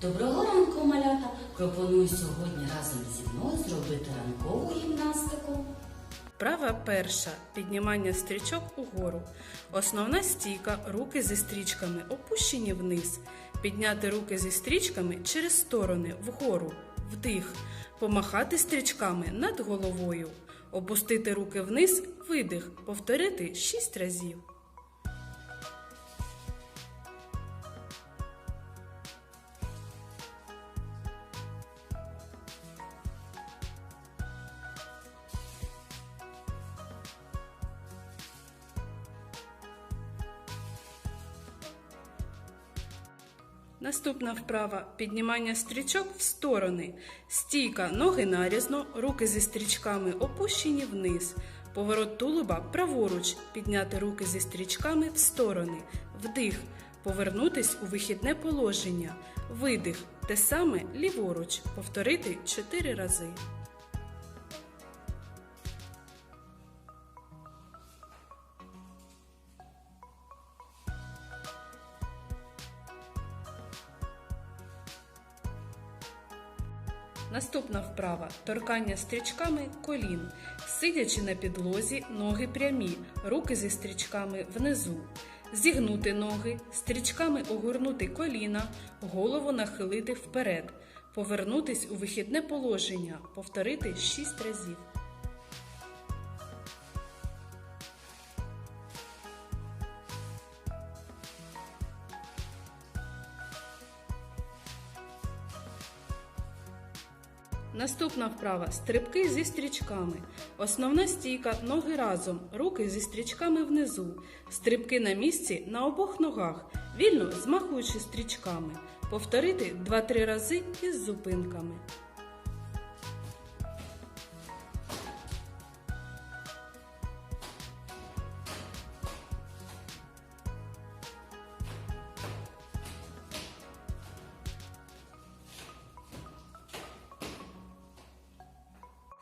Доброго ранку, малята! Пропоную сьогодні разом зі мною зробити ранкову гімнастику. Вправа перша. Піднімання стрічок угору. Основна стійка. Руки зі стрічками опущені вниз. Підняти руки зі стрічками через сторони вгору. Вдих. Помахати стрічками над головою. Опустити руки вниз. Видих. Повторити 6 разів. Наступна вправа піднімання стрічок в сторони. Стійка ноги нарізно, руки зі стрічками опущені вниз. Поворот тулуба праворуч. Підняти руки зі стрічками в сторони. Вдих. Повернутись у вихідне положення. Видих. Те саме ліворуч. Повторити 4 рази. Наступна вправа торкання стрічками колін. Сидячи на підлозі, ноги прямі, руки зі стрічками внизу. Зігнути ноги, стрічками огорнути коліна, голову нахилити вперед. Повернутись у вихідне положення. Повторити 6 разів. Наступна вправа стрибки зі стрічками. Основна стійка ноги разом, руки зі стрічками внизу. Стрибки на місці на обох ногах, вільно змахуючи стрічками. Повторити 2-3 рази із зупинками.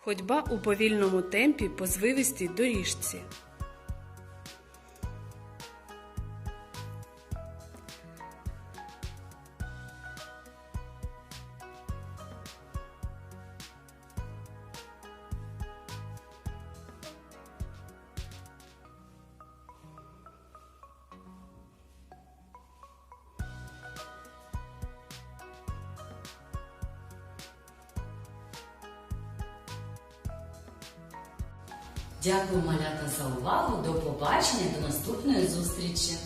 Ходьба у повільному темпі по звивистій доріжці. Дякую, малята, за увагу. До побачення, до наступної зустрічі!